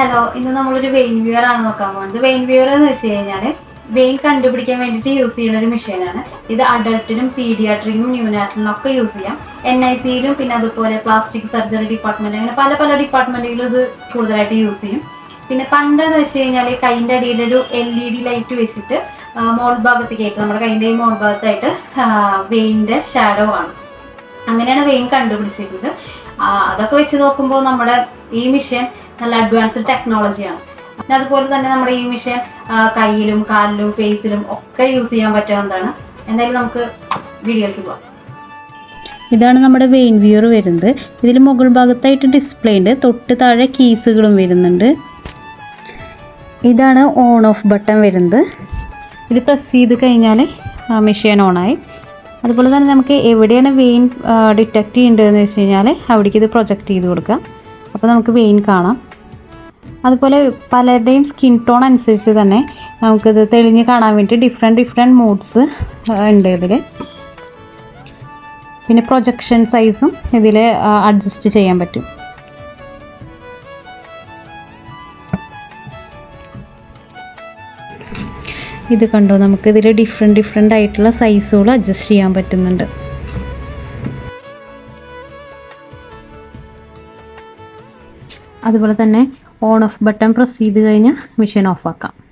Hello ഇന്ന് നമ്മളൊരു vein wear ആണ് നോക്കാൻ പോകുന്നത് വെയിൻ വിയർ എന്ന് വെച്ച് കഴിഞ്ഞാൽ വെയിൻ കണ്ടുപിടിക്കാൻ വേണ്ടിയിട്ട് യൂസ് ചെയ്യുന്ന ഒരു മെഷീനാണ് ഇത് അഡൾട്ടിനും പീഡിയാട്രിക്കും ന്യൂനാറ്റിനും ഒക്കെ യൂസ് ചെയ്യാം. എൻ ഐ സിയിലും പിന്നെ അതുപോലെ പ്ലാസ്റ്റിക് സർജറി ഡിപ്പാർട്ട്മെന്റ് അങ്ങനെ പല പല ഡിപ്പാർട്ട്മെന്റുകളിലും ഇത് കൂടുതലായിട്ട് യൂസ് ചെയ്യും. പിന്നെ പണ്ട് എന്ന് വെച്ച് കഴിഞ്ഞാൽ കൈന്റെ അടിയിലൊരു എൽ ഇ ഡി ലൈറ്റ് വെച്ചിട്ട് മോൾ ഭാഗത്തേക്ക് നമ്മുടെ കൈന്റെ മോൾ ഭാഗത്തായിട്ട് വെയിന്റെ ഷാഡോ ആണ്. അങ്ങനെയാണ് വെയിൻ കണ്ടുപിടിച്ചിരുന്നത്. അതൊക്കെ വെച്ച് നോക്കുമ്പോൾ നമ്മുടെ ഈ മിഷൻ നല്ല അഡ്വാൻസ്ഡ് ടെക്നോളജിയാണ് പിന്നെ അതുപോലെ തന്നെ നമ്മുടെ ഈ മിഷൻ കയ്യിലും കാലിലും ഫേസിലും ഒക്കെ യൂസ് ചെയ്യാൻ പറ്റാവുന്നതാണ് എന്തായാലും നമുക്ക് വീഡിയോയിലേക്ക് പോകാം ഇതാണ് നമ്മുടെ വെയിൻ വ്യൂർ വരുന്നത്. ഇതിൽ മുകൾ ഭാഗത്തായിട്ട് ഡിസ്പ്ലേ ഉണ്ട്. തൊട്ട് താഴെ കീസുകളും വരുന്നുണ്ട്. ഇതാണ് ഓൺ ഓഫ് ബട്ടൺ വരുന്നത്. ഇത് പ്രസ് ചെയ്ത് കഴിഞ്ഞാൽ മെഷീൻ ഓണായി അതുപോലെ തന്നെ നമുക്ക് എവിടെയാണ് വെയിൻ ഡിറ്റക്റ്റ് ചെയ്യേണ്ടതെന്ന് വെച്ച് കഴിഞ്ഞാൽ അവിടേക്ക് ഇത് പ്രൊജക്റ്റ് ചെയ്ത് കൊടുക്കാം. അപ്പോൾ നമുക്ക് വെയിൻ കാണാം. അതുപോലെ പലരുടെയും സ്കിൻ ടോൺ അനുസരിച്ച് തന്നെ നമുക്കിത് തെളിഞ്ഞ് കാണാൻ വേണ്ടി ഡിഫറെന്റ് ഡിഫറെന്റ് മൂഡ്സ് ഉണ്ട് ഇതിൽ പിന്നെ പ്രൊജക്ഷൻ സൈസും ഇതിൽ അഡ്ജസ്റ്റ് ചെയ്യാൻ പറ്റും. ഇത് കണ്ടോ? നമുക്കിതിൽ ഡിഫറെന്റ് ഡിഫറെന്റ് ആയിട്ടുള്ള സൈസുകൾ അഡ്ജസ്റ്റ് ചെയ്യാൻ പറ്റുന്നുണ്ട്. അതുപോലെ തന്നെ ഓൺ ഓഫ് ബട്ടൺ പ്രസ് ചെയ്ത് കഴിഞ്ഞാൽ മെഷീൻ ഓഫ് ആക്കാം.